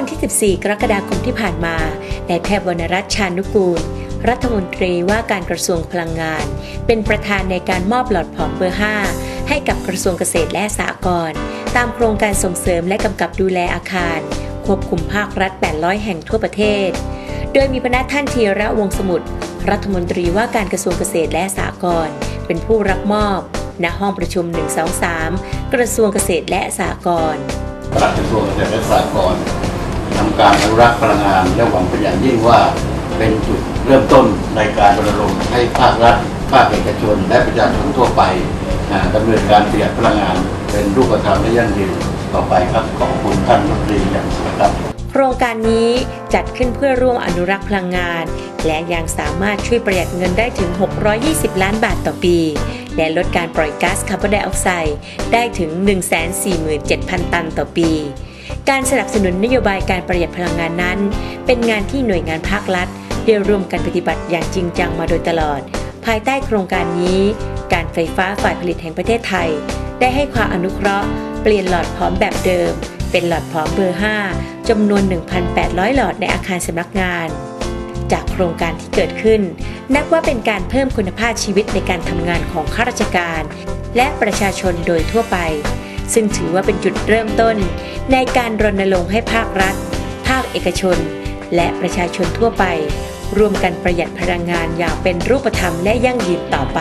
วันที่ 14 กรกฎาคมที่ผ่านมานายแพทย์วรรณรัตน์ชานุกูล รัฐมนตรีว่าการกระทรวงพลังงาน เป็นประธานในการมอบหลอดผอมเบอร์ 5 ให้กับกระทรวงเกษตรและสหกรณ์ตามโครงการส่งเสริมและกำกับดูแลอาคาร ควบคุมภาครัฐ 800 แห่งทั่วประเทศ โดยมีพนักท่านธีระวงศ์สมุทรรัฐมนตรีว่าการกระทรวงเกษตรและสหกรณ์เป็นผู้รับมอบ ณห้องประชุม 123 กระทรวงเกษตรและสหกรณ์ปลัดกระทรวงเกษตรและสหกรณ์ ทำการอนุรักษ์พลังงานและหวังเป็นอย่างยิ่งว่าเป็นจุดเริ่มต้นในการรณรงค์ให้ภาครัฐ ภาคเอกชน และประชาชนทั่วไปอ่าดำเนินการประหยัดพลังงาน เป็นรูปธรรมและยั่งยืนต่อไปครับขอบคุณท่านรัฐมนตรีอย่างสูงครับโครงการนี้จัดขึ้นเพื่อร่วมอนุรักษ์พลังงาน และยังสามารถช่วยประหยัดเงินได้ถึง 620 ล้านบาทต่อปี และลดการปล่อยก๊าซคาร์บอนไดออกไซด์ได้ถึง 147,000 ตันต่อปี การสนับสนุนนโยบายการประหยัดพลังงานนั้น เป็นงานที่หน่วยงานภาครัฐได้ร่วมกันปฏิบัติอย่างจริงจังมาโดยตลอด ภายใต้โครงการนี้ การไฟฟ้าฝ่ายผลิตแห่งประเทศไทย ได้ให้ความอนุเคราะห์ เปลี่ยนหลอดพร้อมแบบเดิม เป็นหลอดพร้อมเบอร์ 5จำนวน 1,800 หลอดในอาคารสำนักงาน จากโครงการที่เกิดขึ้น นับว่าเป็นการเพิ่มคุณภาพชีวิตในการทำงานของข้าราชการ และประชาชนโดยทั่วไป ซึ่งถือว่าเป็นจุดเริ่มต้น ในการรณรงค์ให้ภาครัฐ ภาคเอกชน และประชาชนทั่วไป ร่วมกันประหยัดพลังงานอย่างเป็นรูปธรรมและยั่งยืนต่อไป